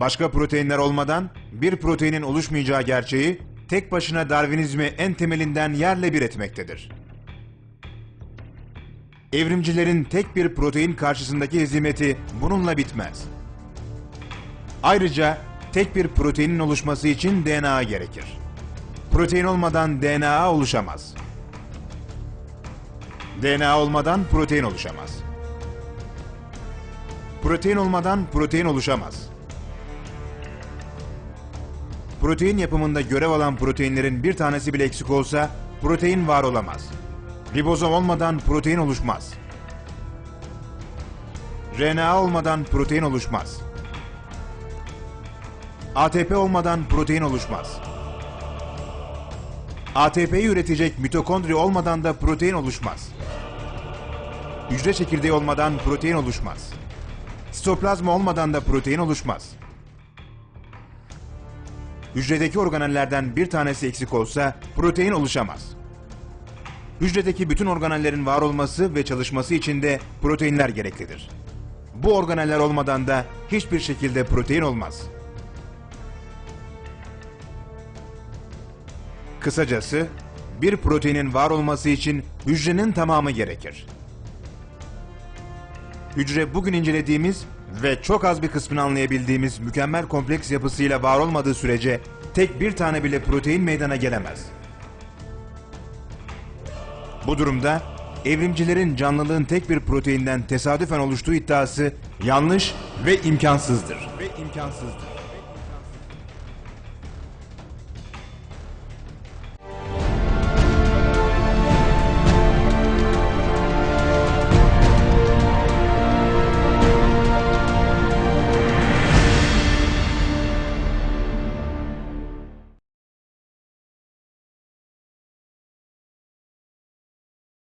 Başka proteinler olmadan bir proteinin oluşmayacağı gerçeği tek başına Darwinizmi en temelinden yerle bir etmektedir. Evrimcilerin tek bir protein karşısındaki hizmeti bununla bitmez. Ayrıca tek bir proteinin oluşması için DNA gerekir. Protein olmadan DNA oluşamaz. DNA olmadan protein oluşamaz. Protein olmadan protein oluşamaz. Protein yapımında görev alan proteinlerin bir tanesi bile eksik olsa protein var olamaz. Ribozom olmadan protein oluşmaz. RNA olmadan protein oluşmaz. ATP olmadan protein oluşmaz. ATP'yi üretecek mitokondri olmadan da protein oluşmaz. Hücre çekirdeği olmadan protein oluşmaz. Sitoplazma olmadan da protein oluşmaz. Hücredeki organellerden bir tanesi eksik olsa protein oluşamaz. Hücredeki bütün organellerin var olması ve çalışması için de proteinler gereklidir. Bu organeller olmadan da hiçbir şekilde protein olmaz. Kısacası bir proteinin var olması için hücrenin tamamı gerekir. Hücre bugün incelediğimiz ve çok az bir kısmını anlayabildiğimiz mükemmel kompleks yapısıyla var olmadığı sürece tek bir tane bile protein meydana gelemez. Bu durumda evrimcilerin canlılığın tek bir proteinden tesadüfen oluştuğu iddiası yanlış ve imkansızdır. Ve imkansızdır.